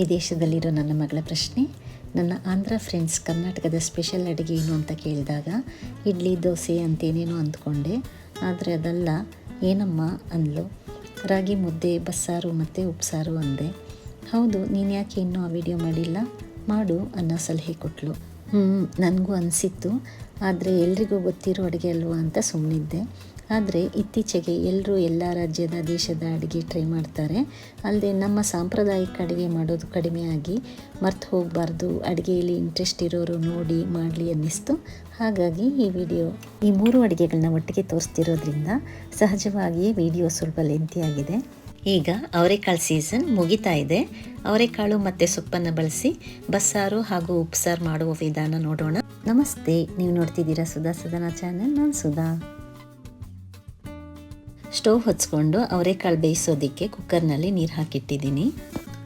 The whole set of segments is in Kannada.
ವಿದೇಶದಲ್ಲಿರೋ ನನ್ನ ಮಗಳ ಪ್ರಶ್ನೆ, ನನ್ನ ಆಂಧ್ರ ಫ್ರೆಂಡ್ಸ್ ಕರ್ನಾಟಕದ ಸ್ಪೆಷಲ್ ಅಡುಗೆ ಏನು ಅಂತ ಕೇಳಿದಾಗ, ಇಡ್ಲಿ, ದೋಸೆ ಅಂತೇನೇನೋ ಅಂದ್ಕೊಂಡೆ. ಆದರೆ ಅದಲ್ಲ, ಏನಮ್ಮ ಅಂದಳು ರಾಗಿ ಮುದ್ದೆ, ಬಸ್ಸಾರು ಮತ್ತು ಉಪ್ಸಾರು ಅಂದೆ. ಹೌದು, ನೀನು ಯಾಕೆ ಇನ್ನೂ ಆ ವಿಡಿಯೋ ಮಾಡಿಲ್ಲ? ಮಾಡು ಅನ್ನೋ ಸಲಹೆ ಕೊಟ್ಟಳು ಹ್ಞೂ ನನಗೂ ಅನಿಸಿತ್ತು. ಆದರೆ ಎಲ್ರಿಗೂ ಗೊತ್ತಿರೋ ಅಡುಗೆ ಅಲ್ವಾ ಅಂತ ಸುಮ್ಮನಿದ್ದೆ ಆದರೆ ಇತ್ತೀಚೆಗೆ ಎಲ್ಲರೂ ಎಲ್ಲ ರಾಜ್ಯದ, ದೇಶದ ಅಡುಗೆ ಟ್ರೈ ಮಾಡ್ತಾರೆ. ಅಲ್ಲದೆ ನಮ್ಮ ಸಾಂಪ್ರದಾಯಿಕ ಅಡುಗೆ ಮಾಡೋದು ಕಡಿಮೆಯಾಗಿ ಮರ್ತು ಹೋಗಬಾರ್ದು, ಅಡುಗೆಯಲ್ಲಿ ಇಂಟ್ರೆಸ್ಟ್ ಇರೋರು ನೋಡಿ ಮಾಡಲಿ ಅನ್ನಿಸ್ತು. ಹಾಗಾಗಿ ಈ ವಿಡಿಯೋ ಈ ಮೂರು ಅಡುಗೆಗಳನ್ನ ಒಟ್ಟಿಗೆ ತೋರಿಸ್ತಿರೋದ್ರಿಂದ ಸಹಜವಾಗಿಯೇ ವಿಡಿಯೋ ಸ್ವಲ್ಪ ಲೆಂತಿಯಾಗಿದೆ ಈಗ ಅವರೆಕಾಳು ಸೀಸನ್ ಮುಗಿತಾ ಇದೆ. ಅವರೆಕಾಳು ಮತ್ತು ಸೊಪ್ಪನ್ನು ಬಳಸಿ ಬಸ್ಸಾರು ಹಾಗೂ ಉಪ್ಸಾರು ಮಾಡುವ ವಿಧಾನ ನೋಡೋಣ. ನಮಸ್ತೆ, ನೀವು ನೋಡ್ತಿದ್ದೀರಾ ಸುಧಾ ಸದನ ಚಾನೆಲ್ ನಾನು ಸುಧಾ. ಸ್ಟವ್ ಹೊಚ್ಕೊಂಡು ಅವರೆಕಾಳು ಬೇಯಿಸೋದಕ್ಕೆ ಕುಕ್ಕರ್ನಲ್ಲಿ ನೀರು ಹಾಕಿಟ್ಟಿದ್ದೀನಿ.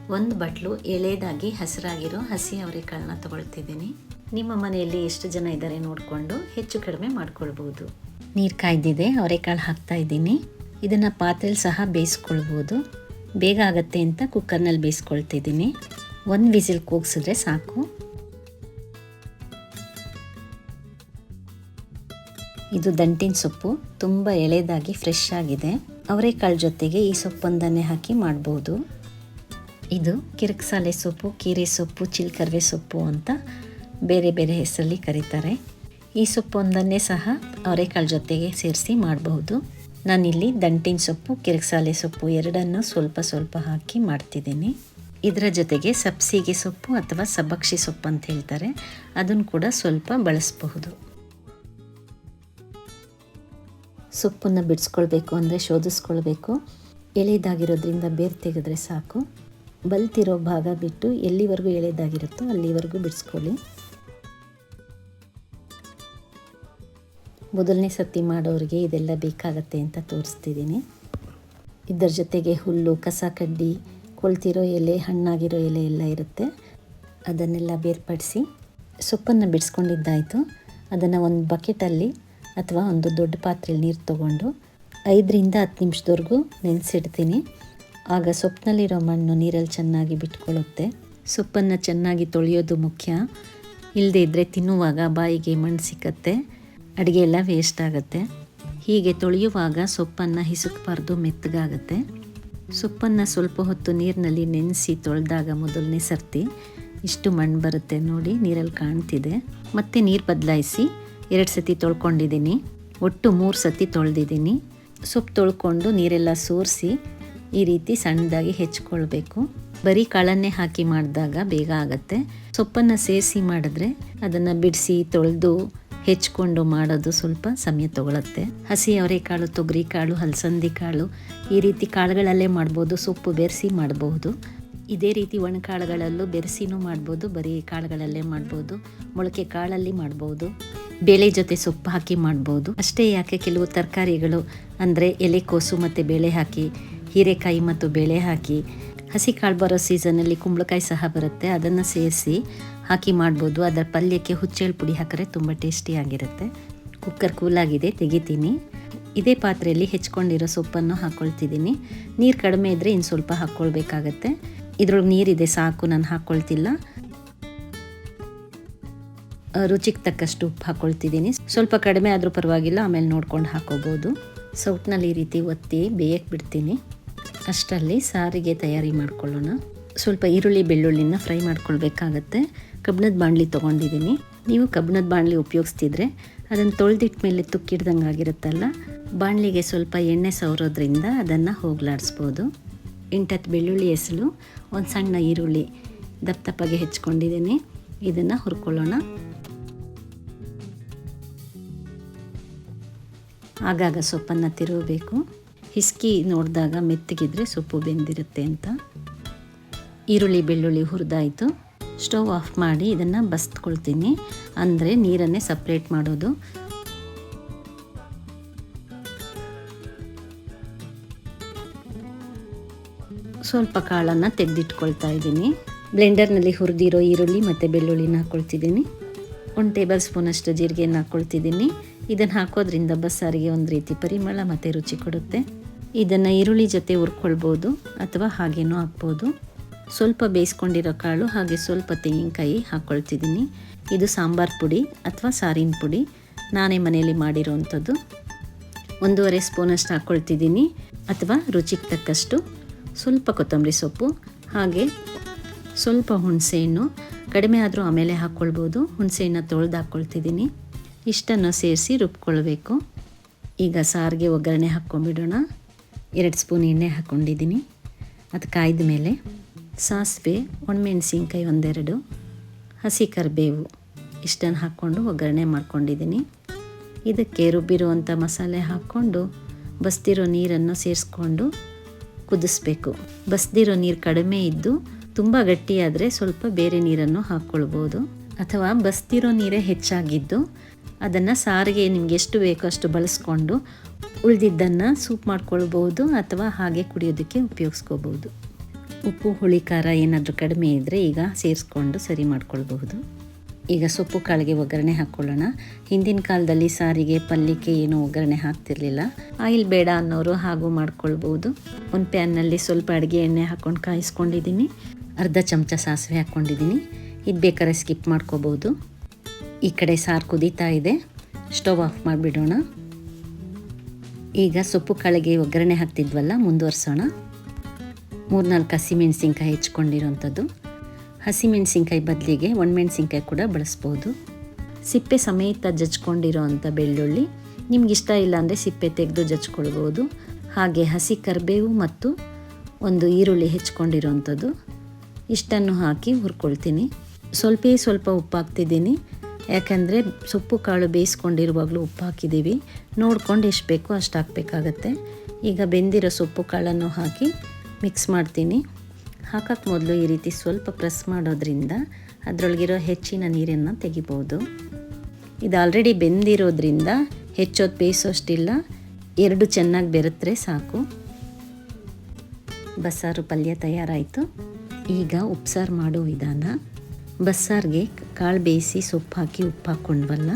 ಒಂದು ಬಟ್ಲು ಎಳೆದಾಗಿ ಹಸಿರಾಗಿರೋ ಹಸಿ ಅವರೆಕಾಳನ್ನ ತಗೊಳ್ತಿದ್ದೀನಿ. ನಿಮ್ಮ ಮನೆಯಲ್ಲಿ ಎಷ್ಟು ಜನ ಇದ್ದಾರೆ ನೋಡಿಕೊಂಡು ಹೆಚ್ಚು ಕಡಿಮೆ ಮಾಡ್ಕೊಳ್ಬೋದು. ನೀರು ಕಾಯ್ದಿದೆ, ಅವರೆಕಾಳು ಹಾಕ್ತಾ ಇದ್ದೀನಿ. ಇದನ್ನು ಪಾತ್ರೆಲಿ ಸಹ ಬೇಯಿಸ್ಕೊಳ್ಬೋದು. ಬೇಗ ಆಗತ್ತೆ ಅಂತ ಕುಕ್ಕರ್ನಲ್ಲಿ ಬೇಯಿಸ್ಕೊಳ್ತಿದ್ದೀನಿ. ಒಂದು ವಿಸಿಲ್ ಕೂಗಿಸಿದ್ರೆ ಸಾಕು. ಇದು ದಂಟಿನ ಸೊಪ್ಪು. ತುಂಬ ಎಳೆದಾಗಿ ಫ್ರೆಶ್ ಆಗಿದೆ. ಅವರೆಕಾಳು ಜೊತೆಗೆ ಈ ಸೊಪ್ಪೊಂದನ್ನೇ ಹಾಕಿ ಮಾಡ್ಬೋದು. ಇದು ಕಿರಕ್ಸಾಲೆ ಸೊಪ್ಪು, ಕೀರೆ ಸೊಪ್ಪು, ಚಿಲ್ಕರ್ವೆ ಸೊಪ್ಪು ಅಂತ ಬೇರೆ ಬೇರೆ ಹೆಸರಲ್ಲಿ ಕರೀತಾರೆ. ಈ ಸೊಪ್ಪೊಂದನ್ನೇ ಸಹ ಅವರೆಕಾಳು ಜೊತೆಗೆ ಸೇರಿಸಿ ಮಾಡಬಹುದು ನಾನಿಲ್ಲಿ ದಂಟಿನ ಸೊಪ್ಪು, ಕಿರಕ್ಸಾಲೆ ಸೊಪ್ಪು ಎರಡನ್ನು ಸ್ವಲ್ಪ ಸ್ವಲ್ಪ ಹಾಕಿ ಮಾಡ್ತಿದ್ದೀನಿ. ಇದರ ಜೊತೆಗೆ ಸಬ್ಸಿಗೆ ಸೊಪ್ಪು ಅಥವಾ ಸಬಕ್ಷಿ ಸೊಪ್ಪು ಅಂತ ಹೇಳ್ತಾರೆ. ಅದನ್ನು ಕೂಡ ಸ್ವಲ್ಪ ಬಳಸಬಹುದು. ಸೊಪ್ಪನ್ನು ಬಿಡಿಸ್ಕೊಳ್ಬೇಕು ಅಂದರೆ ಶೋಧಿಸ್ಕೊಳ್ಬೇಕು. ಎಳೆದಾಗಿರೋದ್ರಿಂದ ಬೇರು ತೆಗೆದ್ರೆ ಸಾಕು. ಬಲ್ತಿರೋ ಭಾಗ ಬಿಟ್ಟು ಎಲ್ಲಿವರೆಗೂ ಎಳೆದಾಗಿರುತ್ತೋ ಅಲ್ಲಿವರೆಗೂ ಬಿಡಿಸ್ಕೊಳ್ಳಿ. ಮೊದಲನೇ ಸತಿ ಮಾಡೋರಿಗೆ ಇದೆಲ್ಲ ಬೇಕಾಗತ್ತೆ ಅಂತ ತೋರಿಸ್ತಿದ್ದೀನಿ. ಇದರ ಜೊತೆಗೆ ಹುಲ್ಲು, ಕಸ ಕಡ್ಡಿ ಕೊಳ್ತಿರೋ ಎಲೆ, ಹಣ್ಣಾಗಿರೋ ಎಲೆ ಎಲ್ಲ ಇರುತ್ತೆ. ಅದನ್ನೆಲ್ಲ ಬೇರ್ಪಡಿಸಿ ಸೊಪ್ಪನ್ನು ಬಿಡಿಸ್ಕೊಂಡಿದ್ದಾಯಿತು. ಅದನ್ನು ಒಂದು ಬಕೆಟಲ್ಲಿ ಅಥವಾ ಒಂದು ದೊಡ್ಡ ಪಾತ್ರೆಯಲ್ಲಿ ನೀರು ತೊಗೊಂಡು ಐದರಿಂದ ಹತ್ತು ನಿಮಿಷದವರೆಗೂ ನೆನೆಸಿಡ್ತೀನಿ. ಆಗ ಸೊಪ್ಪಿನಲ್ಲಿರೋ ಮಣ್ಣು ನೀರಲ್ಲಿ ಚೆನ್ನಾಗಿ ಬಿಟ್ಕೊಳ್ಳುತ್ತೆ. ಸೊಪ್ಪನ್ನು ಚೆನ್ನಾಗಿ ತೊಳೆಯೋದು ಮುಖ್ಯ. ಇಲ್ಲದೇ ಇದ್ದರೆ ತಿನ್ನುವಾಗ ಬಾಯಿಗೆ ಮಣ್ಣು ಸಿಕ್ಕತ್ತೆ. ಅಡುಗೆ ಎಲ್ಲ ವೇಸ್ಟ್ ಆಗುತ್ತೆ. ಹೀಗೆ ತೊಳೆಯುವಾಗ ಸೊಪ್ಪನ್ನು ಹಿಸುಕಬಾರ್ದು, ಮೆತ್ತಗಾಗತ್ತೆ. ಸೊಪ್ಪನ್ನು ಸ್ವಲ್ಪ ಹೊತ್ತು ನೀರಿನಲ್ಲಿ ನೆನೆಸಿ ತೊಳೆದಾಗ ಮೊದಲನೇ ಸರ್ತಿ ಇಷ್ಟು ಮಣ್ಣು ಬರುತ್ತೆ ನೋಡಿ, ನೀರಲ್ಲಿ ಕಾಣ್ತಿದೆ. ಮತ್ತೆ ನೀರು ಬದಲಾಯಿಸಿ ಎರಡು ಸತಿ ತೊಳ್ಕೊಂಡಿದ್ದೀನಿ. ಒಟ್ಟು ಮೂರು ಸತಿ ತೊಳೆದಿದ್ದೀನಿ. ಸೊಪ್ಪು ತೊಳ್ಕೊಂಡು ನೀರೆಲ್ಲ ಸೋರಿಸಿ ಈ ರೀತಿ ಸಣ್ಣದಾಗಿ ಹೆಚ್ಕೊಳ್ಬೇಕು. ಬರೀ ಕಾಳನ್ನೇ ಹಾಕಿ ಮಾಡಿದಾಗ ಬೇಗ ಆಗುತ್ತೆ. ಸೊಪ್ಪನ್ನು ಸೇರಿಸಿ ಮಾಡಿದ್ರೆ ಅದನ್ನು ಬಿಡಿಸಿ ತೊಳೆದು ಹೆಚ್ಕೊಂಡು ಮಾಡೋದು ಸ್ವಲ್ಪ ಸಮಯ ತೊಗೊಳತ್ತೆ. ಹಸಿ ಅವರೆಕಾಳು ತೊಗರಿ ಕಾಳು ಹಲಸಂದಿ ಕಾಳು ಈ ರೀತಿ ಕಾಳುಗಳಲ್ಲೇ ಮಾಡ್ಬೋದು, ಸೊಪ್ಪು ಬೆರೆಸಿ ಮಾಡಬಹುದು ಇದೇ ರೀತಿ ಒಣಕಾಳುಗಳಲ್ಲೂ ಬೆರೆಸಿನೂ ಮಾಡ್ಬೋದು, ಬರೀ ಕಾಳುಗಳಲ್ಲೇ ಮಾಡ್ಬೋದು, ಮೊಳಕೆ ಕಾಳಲ್ಲಿ ಮಾಡ್ಬೋದು, ಬೇಳೆ ಜೊತೆ ಸೊಪ್ಪು ಹಾಕಿ ಮಾಡ್ಬೋದು. ಅಷ್ಟೇ ಯಾಕೆ ಕೆಲವು ತರಕಾರಿಗಳು, ಅಂದರೆ ಎಲೆಕೋಸು ಮತ್ತು ಬೇಳೆ ಹಾಕಿ, ಹೀರೆಕಾಯಿ ಮತ್ತು ಬೇಳೆ ಹಾಕಿ, ಹಸಿ ಕಾಳು ಬರೋ ಸೀಸನಲ್ಲಿ ಕುಂಬಳಕಾಯಿ ಸಹ ಬರುತ್ತೆ, ಅದನ್ನು ಸೇರಿಸಿ ಹಾಕಿ ಮಾಡ್ಬೋದು. ಅದರ ಪಲ್ಯಕ್ಕೆ ಹುಚ್ಚೆಳ್ಳು ಪುಡಿ ಹಾಕಿದ್ರೆ ತುಂಬ ಟೇಸ್ಟಿಯಾಗಿರುತ್ತೆ ಕುಕ್ಕರ್ ಕೂಲಾಗಿದೆ ತೆಗಿತೀನಿ. ಇದೇ ಪಾತ್ರೆಯಲ್ಲಿ ಹೆಚ್ಕೊಂಡಿರೋ ಸೊಪ್ಪನ್ನು ಹಾಕ್ಕೊಳ್ತಿದ್ದೀನಿ ನೀರು ಕಡಿಮೆ ಇದ್ದರೆ ಇನ್ನು ಸ್ವಲ್ಪ ಹಾಕ್ಕೊಳ್ಬೇಕಾಗತ್ತೆ ಇದ್ರೊಳಗೆ ನೀರಿದೆ, ಸಾಕು, ನಾನು ಹಾಕ್ಕೊಳ್ತಿಲ್ಲ ರುಚಿಗೆ ತಕ್ಕಷ್ಟು ಉಪ್ಪು ಹಾಕ್ಕೊಳ್ತಿದ್ದೀನಿ ಸ್ವಲ್ಪ ಕಡಿಮೆ ಆದರೂ ಪರವಾಗಿಲ್ಲ, ಆಮೇಲೆ ನೋಡ್ಕೊಂಡು ಹಾಕೋಬೋದು. ಸೌಟ್ನಲ್ಲಿ ಈ ರೀತಿ ಒತ್ತಿ ಬೇಯಕ್ಕೆ ಬಿಡ್ತೀನಿ. ಅಷ್ಟರಲ್ಲಿ ಸಾರಿಗೆ ತಯಾರಿ ಮಾಡ್ಕೊಳ್ಳೋಣ. ಸ್ವಲ್ಪ ಈರುಳ್ಳಿ, ಬೆಳ್ಳುಳ್ಳಿನ ಫ್ರೈ ಮಾಡ್ಕೊಳ್ಬೇಕಾಗತ್ತೆ. ಕಬ್ಬಣದ ಬಾಣಲಿ ತೊಗೊಂಡಿದ್ದೀನಿ ನೀವು ಕಬ್ಬಣದ ಬಾಣಲಿ ಉಪಯೋಗಿಸ್ತಿದ್ರೆ ಅದನ್ನು ತೊಳೆದಿಟ್ಟ ಮೇಲೆ ತುಕ್ಕಿಡ್ದಂಗೆ ಆಗಿರುತ್ತಲ್ಲ ಬಾಣಲಿಗೆ ಸ್ವಲ್ಪ ಎಣ್ಣೆ ಸವರೋದ್ರಿಂದ ಅದನ್ನು ಹೋಗ್ಲಾಡಿಸ್ಬೋದು. ಎಂಟತ್ತು ಬೆಳ್ಳುಳ್ಳಿ ಹೆಸಲು ಒಂದು ಸಣ್ಣ ಈರುಳ್ಳಿ ದಪ್ಪ ದಪ್ಪಗೆ ಹೆಚ್ಕೊಂಡಿದ್ದೀನಿ. ಇದನ್ನು ಹುರ್ಕೊಳ್ಳೋಣ. ಆಗಾಗ ಸೊಪ್ಪನ್ನು ತಿರುಗಬೇಕು. ಹಿಸ್ಕಿ ನೋಡಿದಾಗ ಮೆತ್ತಗಿದ್ರೆ ಸೊಪ್ಪು ಬೆಂದಿರುತ್ತೆ ಅಂತ. ಈರುಳ್ಳಿ, ಬೆಳ್ಳುಳ್ಳಿ ಹುರಿದಾಯಿತು. ಸ್ಟವ್ ಆಫ್ ಮಾಡಿ ಇದನ್ನು ಬಸ್ತ್ಕೊಳ್ತೀನಿ. ಅಂದರೆ ನೀರನ್ನೇ ಸಪ್ರೇಟ್ ಮಾಡೋದು. ಸ್ವಲ್ಪ ಕಾಳನ್ನು ತೆಗೆದಿಟ್ಕೊಳ್ತಾ ಇದ್ದೀನಿ. ಬ್ಲೆಂಡರ್ನಲ್ಲಿ ಹುರಿದಿರೋ ಈರುಳ್ಳಿ ಮತ್ತು ಬೆಳ್ಳುಳ್ಳಿನ ಹಾಕ್ಕೊಳ್ತಿದ್ದೀನಿ ಒಂದು ಟೇಬಲ್ ಸ್ಪೂನಷ್ಟು ಜೀರಿಗೆಯನ್ನು ಹಾಕ್ಕೊಳ್ತಿದ್ದೀನಿ ಇದನ್ನು ಹಾಕೋದ್ರಿಂದ ಬಸ್ಸಾರಿಗೆ ಒಂದು ರೀತಿ ಪರಿಮಳ ಮತ್ತು ರುಚಿ ಕೊಡುತ್ತೆ. ಇದನ್ನು ಈರುಳ್ಳಿ ಜೊತೆ ಹುರ್ಕೊಳ್ಬೋದು ಅಥವಾ ಹಾಗೇನೂ ಹಾಕ್ಬೋದು. ಸ್ವಲ್ಪ ಬೇಯಿಸ್ಕೊಂಡಿರೋ ಕಾಳು ಹಾಗೆ ಸ್ವಲ್ಪ ತೆಂಗಿನಕಾಯಿ ಹಾಕ್ಕೊಳ್ತಿದ್ದೀನಿ ಇದು ಸಾಂಬಾರ್ ಪುಡಿ ಅಥವಾ ಸಾರಿನ ಪುಡಿ. ನಾನೇ ಮನೆಯಲ್ಲಿ ಮಾಡಿರೋವಂಥದ್ದು ಒಂದೂವರೆ ಸ್ಪೂನಷ್ಟು ಹಾಕ್ಕೊಳ್ತಿದ್ದೀನಿ ಅಥವಾ ರುಚಿಗೆ ತಕ್ಕಷ್ಟು ಸ್ವಲ್ಪ ಕೊತ್ತಂಬರಿ ಸೊಪ್ಪು, ಹಾಗೆ ಸ್ವಲ್ಪ ಹುಣಸೆಹಣ್ಣು, ಕಡಿಮೆ ಆದರೂ ಆಮೇಲೆ ಹಾಕ್ಕೊಳ್ಬೋದು ಹುಣಸೆಹಣ್ಣು ತೊಳೆದು ಹಾಕ್ಕೊಳ್ತಿದ್ದೀನಿ ಇಷ್ಟನ್ನು ಸೇರಿಸಿ ರುಬ್ಕೊಳ್ಬೇಕು. ಈಗ ಸಾರಿಗೆ ಒಗ್ಗರಣೆ ಹಾಕ್ಕೊಂಡ್ಬಿಡೋಣ. ಎರಡು ಸ್ಪೂನ್ ಎಣ್ಣೆ ಹಾಕ್ಕೊಂಡಿದ್ದೀನಿ ಅದು ಕಾಯ್ದ ಮೇಲೆ ಸಾಸಿವೆ, ಒಣಮೆಣಸಿನ್ಕಾಯಿ ಒಂದೆರಡು, ಹಸಿ ಕರಿಬೇವು ಇಷ್ಟನ್ನು ಹಾಕ್ಕೊಂಡು ಒಗ್ಗರಣೆ ಮಾಡ್ಕೊಂಡಿದ್ದೀನಿ. ಇದಕ್ಕೆ ರುಬ್ಬಿರುವಂಥ ಮಸಾಲೆ ಹಾಕ್ಕೊಂಡು, ಬಸ್ತಿರೋ ನೀರನ್ನು ಸೇರಿಸ್ಕೊಂಡು ಕುದಿಸ್ಬೇಕು. ಬಸ್ದಿರೋ ನೀರು ಕಡಿಮೆ ಇದ್ದು ತುಂಬ ಗಟ್ಟಿಯಾದರೆ ಸ್ವಲ್ಪ ಬೇರೆ ನೀರನ್ನು ಹಾಕ್ಕೊಳ್ಬೋದು. ಅಥವಾ ಬಸ್ದಿರೋ ನೀರೇ ಹೆಚ್ಚಾಗಿದ್ದು ಅದನ್ನು ಸಾರಿಗೆ ನಿಮ್ಗೆ ಎಷ್ಟು ಬೇಕೋ ಅಷ್ಟು ಬಳಸ್ಕೊಂಡು ಉಳಿದಿದ್ದನ್ನು ಸೂಪ್ ಮಾಡ್ಕೊಳ್ಬೋದು ಅಥವಾ ಹಾಗೆ ಕುಡಿಯೋದಕ್ಕೆ ಉಪಯೋಗಿಸ್ಕೋಬೋದು ಉಪ್ಪು, ಹುಳಿ, ಖಾರ ಏನಾದರೂ ಕಡಿಮೆ ಇದ್ದರೆ ಈಗ ಸೇರಿಸ್ಕೊಂಡು ಸರಿ ಮಾಡ್ಕೊಳ್ಬಹುದು. ಈಗ ಸೊಪ್ಪು ಕಾಳಿಗೆ ಒಗ್ಗರಣೆ ಹಾಕ್ಕೊಳ್ಳೋಣ ಹಿಂದಿನ ಕಾಲದಲ್ಲಿ ಸಾರಿಗೆ ಪಲ್ಯಕ್ಕೆ ಏನು ಒಗ್ಗರಣೆ ಹಾಕ್ತಿರ್ಲಿಲ್ಲ. ಆಯಿಲ್ ಬೇಡ ಅನ್ನೋರು ಹಾಗೂ ಮಾಡ್ಕೊಳ್ಬೋದು. ಒಂದು ಪ್ಯಾನ್ನಲ್ಲಿ ಸ್ವಲ್ಪ ಅಡುಗೆ ಎಣ್ಣೆ ಹಾಕ್ಕೊಂಡು ಕಾಯಿಸ್ಕೊಂಡಿದ್ದೀನಿ. ಅರ್ಧ ಚಮಚ ಸಾಸಿವೆ ಹಾಕ್ಕೊಂಡಿದ್ದೀನಿ. ಇದು ಬೇಕಾದ್ರೆ ಸ್ಕಿಪ್ ಮಾಡ್ಕೋಬೋದು. ಈ ಕಡೆ ಸಾರು ಕುದೀತಾ ಇದೆ. ಸ್ಟವ್ ಆಫ್ ಮಾಡಿಬಿಡೋಣ. ಈಗ ಸೊಪ್ಪು ಕಾಳಿಗೆ ಒಗ್ಗರಣೆ ಹಾಕ್ತಿದ್ವಲ್ಲ, ಮುಂದುವರ್ಸೋಣ. ಮೂರ್ನಾಲ್ಕು ಹಸಿಮೆಣಸಿನ್ಕಾಯಿ ಹೆಚ್ಕೊಂಡಿರೋಂಥದ್ದು. ಹಸಿಮೆಣ್ಸಿನ್ಕಾಯಿ ಬದಲಿಗೆ ಒಣಮೆಣ್ಸಿನ್ಕಾಯಿ ಕೂಡ ಬಳಸ್ಬೋದು. ಸಿಪ್ಪೆ ಸಮೇತ ಜಜ್ಕೊಂಡಿರೋ ಅಂಥ ಬೆಳ್ಳುಳ್ಳಿ ನಿಮ್ಗೆ ಇಷ್ಟ ಇಲ್ಲ ಅಂದರೆ ಸಿಪ್ಪೆ ತೆಗೆದು ಜಜ್ಕೊಳ್ಬೋದು. ಹಾಗೆ ಹಸಿ ಕರಿಬೇವು ಮತ್ತು ಒಂದು ಈರುಳ್ಳಿ ಹೆಚ್ಕೊಂಡಿರೋವಂಥದ್ದು ಇಷ್ಟನ್ನು ಹಾಕಿ ಹುರ್ಕೊಳ್ತೀನಿ. ಸ್ವಲ್ಪ ಸ್ವಲ್ಪ ಉಪ್ಪು ಹಾಕ್ತಿದ್ದೀನಿ. ಯಾಕಂದರೆ ಸೊಪ್ಪು ಕಾಳು ಬೇಯಿಸ್ಕೊಂಡಿರುವಾಗಲೂ ಉಪ್ಪು ಹಾಕಿದ್ದೀವಿ. ನೋಡ್ಕೊಂಡು ಎಷ್ಟು ಬೇಕೋ ಅಷ್ಟು ಹಾಕಬೇಕಾಗತ್ತೆ. ಈಗ ಬೆಂದಿರೋ ಸೊಪ್ಪು ಕಾಳನ್ನು ಹಾಕಿ ಮಿಕ್ಸ್ ಮಾಡ್ತೀನಿ. ಹಾಕಕ್ಕೆ ಮೊದಲು ಈ ರೀತಿ ಸ್ವಲ್ಪ ಪ್ರೆಸ್ ಮಾಡೋದ್ರಿಂದ ಅದರೊಳಗಿರೋ ಹೆಚ್ಚಿನ ನೀರನ್ನು ತೆಗಿಬೋದು. ಇದು ಆಲ್ರೆಡಿ ಬೆಂದಿರೋದ್ರಿಂದ ಹೆಚ್ಚೊತ್ತು ಬೇಯಿಸೋಷ್ಟಿಲ್ಲ, ಎರಡು ಚೆನ್ನಾಗಿ ಬೆರೆತ್ರೆ ಸಾಕು. ಬಸ್ಸಾರು ಪಲ್ಯ ತಯಾರಾಯಿತು. ಈಗ ಉಪ್ಸಾರು ಮಾಡೋ ವಿಧಾನ. ಬಸ್ಸಾರಿಗೆ ಕಾಳು ಬೇಯಿಸಿ ಸೊಪ್ಪು ಹಾಕಿ ಉಪ್ಪು ಹಾಕ್ಕೊಂಡ್ವಲ್ಲ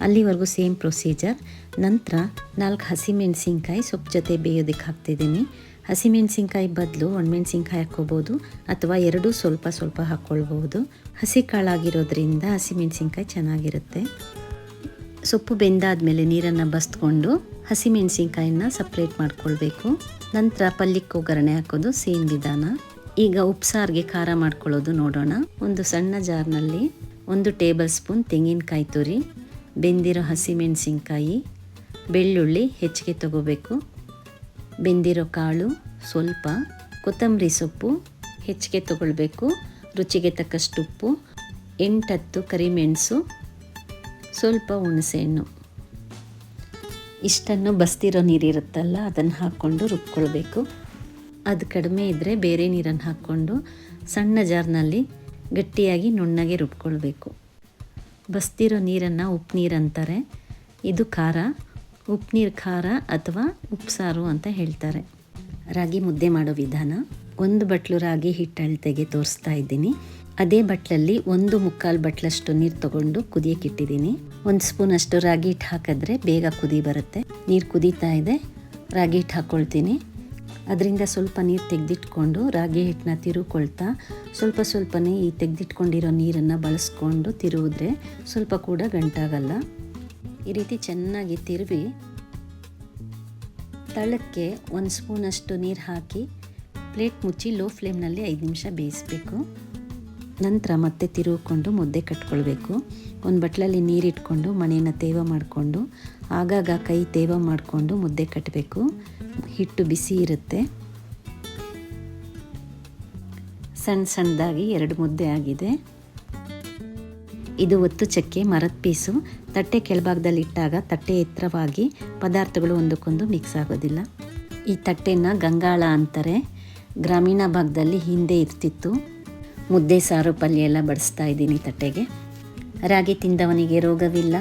ಅಲ್ಲಿವರೆಗೂ ಸೇಮ್ ಪ್ರೊಸೀಜರ್. ನಂತರ ನಾಲ್ಕು ಹಸಿಮೆಣಸಿನ್ಕಾಯಿ ಸೊಪ್ಪು ಜೊತೆ ಬೇಯೋದಕ್ಕೆ ಹಾಕ್ತಿದ್ದೀನಿ ಹಸಿಮೆಣ್ಸಿನ್ಕಾಯಿ ಬದಲು ಒಣಮೆಣ್ಸಿನ್ಕಾಯಿ ಹಾಕ್ಕೋಬೋದು ಅಥವಾ ಎರಡೂ ಸ್ವಲ್ಪ ಸ್ವಲ್ಪ ಹಾಕ್ಕೊಳ್ಬೋದು ಹಸಿ ಕಾಳಾಗಿರೋದ್ರಿಂದ ಹಸಿಮೆಣ್ಸಿನ್ಕಾಯಿ ಚೆನ್ನಾಗಿರುತ್ತೆ. ಸೊಪ್ಪು ಬೆಂದಾದ್ಮೇಲೆ ನೀರನ್ನು ಬಸ್ಕೊಂಡು ಹಸಿಮೆಣ್ಸಿನ್ಕಾಯಿನ ಸಪ್ರೇಟ್ ಮಾಡ್ಕೊಳ್ಬೇಕು. ನಂತರ ಪಲ್ಯಕ್ಕೆ ಒಗ್ಗರಣೆ ಹಾಕೋದು ಸೇಮ್ ವಿಧಾನ. ಈಗ ಉಪ್ಸಾರಿಗೆ ಖಾರ ಮಾಡ್ಕೊಳ್ಳೋದು ನೋಡೋಣ. ಒಂದು ಸಣ್ಣ ಜಾರ್ನಲ್ಲಿ ಒಂದು ಟೇಬಲ್ ಸ್ಪೂನ್ ತೆಂಗಿನಕಾಯಿ ತುರಿ, ಬೆಂದಿರೋ ಹಸಿಮೆಣಸಿನ್ಕಾಯಿ, ಬೆಳ್ಳುಳ್ಳಿ ಹೆಚ್ಚಿಗೆ ತಗೋಬೇಕು. ಬೆಂದಿರೋ ಕಾಳು ಸ್ವಲ್ಪ, ಕೊತ್ತಂಬರಿ ಸೊಪ್ಪು ಹೆಚ್ಚಿಗೆ ತಗೊಳ್ಬೇಕು, ರುಚಿಗೆ ತಕ್ಕಷ್ಟು ಉಪ್ಪು, ಎಂಟತ್ತು ಕರಿಮೆಣಸು, ಸ್ವಲ್ಪ ಹುಣಸೆಹಣ್ಣು ಇಷ್ಟನ್ನು ಬಸ್ತಿರೋ ನೀರಿರುತ್ತಲ್ಲ, ಅದನ್ನು ಹಾಕ್ಕೊಂಡು ರುಬ್ಕೊಳ್ಬೇಕು. ಅದು ಕಡಿಮೆ ಇದ್ದರೆ ಬೇರೆ ನೀರನ್ನು ಹಾಕ್ಕೊಂಡು ಸಣ್ಣ ಜಾರ್ನಲ್ಲಿ ಗಟ್ಟಿಯಾಗಿ ನುಣ್ಣಗೆ ರುಬ್ಕೊಳ್ಬೇಕು. ಬಸ್ತಿರೋ ನೀರನ್ನು ಉಪ್ಪು ನೀರು ಅಂತಾರೆ. ಇದು ಖಾರ. ಉಪ್ಪು ನೀರು ಖಾರ ಅಥವಾ ಉಪ್ಸಾರು ಅಂತ ಹೇಳ್ತಾರೆ. ರಾಗಿ ಮುದ್ದೆ ಮಾಡೋ ವಿಧಾನ, ಒಂದು ಬಟ್ಲು ರಾಗಿ ಹಿಟ್ಟು ಅಳತೆಗೆ ತೋರಿಸ್ತಾ ಇದ್ದೀನಿ. ಅದೇ ಬಟ್ಲಲ್ಲಿ ಒಂದು ಮುಕ್ಕಾಲು ಬಟ್ಲಷ್ಟು ನೀರು ತಗೊಂಡು ಕುದಿಯಕ್ಕೆ ಇಟ್ಟಿದ್ದೀನಿ. ಒಂದು ಸ್ಪೂನ್ ಅಷ್ಟು ರಾಗಿ ಹಿಟ್ಟು ಹಾಕಿದ್ರೆ ಬೇಗ ಕುದಿ ಬರುತ್ತೆ. ನೀರು ಕುದೀತಾ ಇದೆ, ರಾಗಿ ಹಿಟ್ಟು ಹಾಕ್ಕೊಳ್ತೀನಿ ಅದರಿಂದ ಸ್ವಲ್ಪ ನೀರು ತೆಗೆದಿಟ್ಕೊಂಡು ರಾಗಿ ಹಿಟ್ಟನ್ನ ತಿರುಕೊಳ್ತಾ, ಸ್ವಲ್ಪ ಸ್ವಲ್ಪನೇ ಈ ತೆಗೆದಿಟ್ಕೊಂಡಿರೋ ನೀರನ್ನು ಬಳಸ್ಕೊಂಡು ತಿರುವುದ್ರೆ ಸ್ವಲ್ಪ ಕೂಡ ಗಂಟಾಗಲ್ಲ. ಈ ರೀತಿ ಚೆನ್ನಾಗಿ ತಿರುವಿ. ತಳಕ್ಕೆ ಒಂದು ಸ್ಪೂನಷ್ಟು ನೀರು ಹಾಕಿ ಪ್ಲೇಟ್ ಮುಚ್ಚಿ ಲೋ ಫ್ಲೇಮ್ನಲ್ಲಿ ಐದು ನಿಮಿಷ ಬೇಯಿಸಬೇಕು. ನಂತರ ಮತ್ತೆ ತಿರುಗಿಕೊಂಡು ಮುದ್ದೆ ಕಟ್ಕೊಳ್ಬೇಕು. ಒಂದು ಬಟ್ಲಲ್ಲಿ ನೀರಿಟ್ಕೊಂಡು ಮಣೆಯನ್ನು ತೇವ ಮಾಡಿಕೊಂಡು, ಆಗಾಗ ಕೈ ತೇವ ಮಾಡಿಕೊಂಡು ಮುದ್ದೆ ಕಟ್ಟಬೇಕು ಹಿಟ್ಟು ಬಿಸಿ ಇರುತ್ತೆ. ಸಣ್ಣ ಸಣ್ಣದಾಗಿ ಎರಡು ಮುದ್ದೆ ಆಗಿದೆ. ಇದು ಒತ್ತು ಚಕ್ಕೆ, ಮರದ ಪೀಸು. ತಟ್ಟೆ ಕೆಳಭಾಗದಲ್ಲಿ ಇಟ್ಟಾಗ ತಟ್ಟೆ ಎತ್ತರವಾಗಿ ಪದಾರ್ಥಗಳು ಒಂದಕ್ಕೊಂದು ಮಿಕ್ಸ್ ಆಗೋದಿಲ್ಲ. ಈ ತಟ್ಟೆನ ಗಂಗಾಳ ಅಂತಾರೆ. ಗ್ರಾಮೀಣ ಭಾಗದಲ್ಲಿ ಹಿಂದೆ ಇರ್ತಿತ್ತು. ಮುದ್ದೆ, ಸಾರು, ಪಲ್ಯ ಎಲ್ಲ ಬಡಿಸ್ತಾ ಇದ್ದೀನಿ ತಟ್ಟೆಗೆ. ರಾಗಿ ತಿಂದವನಿಗೆ ರೋಗವಿಲ್ಲ.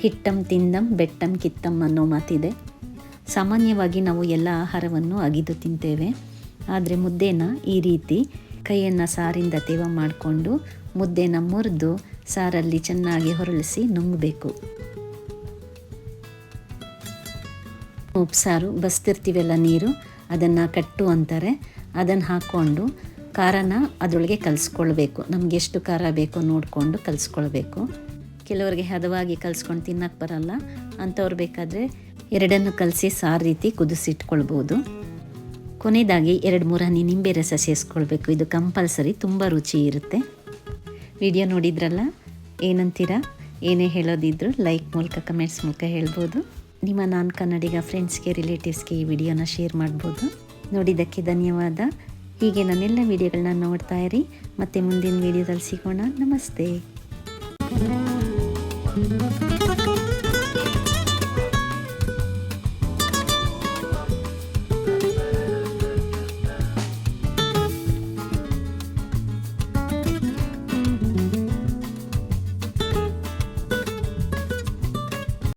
ಹಿಟ್ಟಂ, ತಿಂದಂ, ಬೆಟ್ಟಂ, ಕಿತ್ತಂ ಅನ್ನೋ ಮಾತಿದೆ. ಸಾಮಾನ್ಯವಾಗಿ ನಾವು ಎಲ್ಲ ಆಹಾರವನ್ನು ಅಗಿದು ತಿಂತೇವೆ. ಆದರೆ ಮುದ್ದೆನ ಈ ರೀತಿ ಕೈಯನ್ನು ಸಾರಿಂದ ತೇವ ಮಾಡಿಕೊಂಡು ಮುದ್ದೆನ ಮುರಿದು ಸಾರಲ್ಲಿ ಚೆನ್ನಾಗಿ ಹೊರಳಿಸಿ ನುಂಗಬೇಕು. ಉಪ್ಸಾರು ಬಸ್ತಿರ್ತೀವಲ್ಲ ನೀರು, ಅದನ್ನು ಕಟ್ಟು ಅಂತಾರೆ. ಅದನ್ನು ಹಾಕ್ಕೊಂಡು ಖಾರನ ಅದರೊಳಗೆ ಕಲಿಸ್ಕೊಳ್ಬೇಕು. ನಮ್ಗೆ ಎಷ್ಟು ಖಾರ ಬೇಕೋ ನೋಡಿಕೊಂಡು ಕಲಿಸ್ಕೊಳ್ಬೇಕು. ಕೆಲವರಿಗೆ ಹದವಾಗಿ ಕಲಿಸ್ಕೊಂಡು ತಿನ್ನಕ್ಕೆ ಬರಲ್ಲ. ಅಂಥವ್ರು ಬೇಕಾದರೆ ಎರಡನ್ನು ಕಲಸಿ ಸಾರು ರೀತಿ ಕುದಿಸಿಟ್ಕೊಳ್ಬೋದು. ಕೊನೆಯದಾಗಿ ಎರಡು ಮೂರು ಹನಿ ನಿಂಬೆ ರಸ ಸೇರಿಸ್ಕೊಳ್ಬೇಕು. ಇದು ಕಂಪಲ್ಸರಿ, ತುಂಬ ರುಚಿ ಇರುತ್ತೆ. ವಿಡಿಯೋ ನೋಡಿದ್ರಲ್ಲ? ಏನಂತೀರಾ? ಏನೇ ಹೇಳೋದಿದ್ರು ಲೈಕ್ ಮೂಲಕ ಕಮೆಂಟ್ಸ್ ಮೂಲಕ ಹೇಳ್ಬೋದು. ನಿಮ್ಮ ನಾನ್ ಕನ್ನಡಿಗ ಫ್ರೆಂಡ್ಸ್ಗೆ ರಿಲೇಟಿವ್ಸ್ಗೆ ಈ ವಿಡಿಯೋನ ಶೇರ್ ಮಾಡ್ಬೋದು. ನೋಡಿದ್ದಕ್ಕೆ ಧನ್ಯವಾದ. ಹೀಗೆ ನಾನೆಲ್ಲ ವಿಡಿಯೋಗಳನ್ನ ನೋಡ್ತಾ ಇರಿ. ಮತ್ತೆ ಮುಂದಿನ ವಿಡಿಯೋದಲ್ಲಿ ಸಿಗೋಣ. ನಮಸ್ತೆ.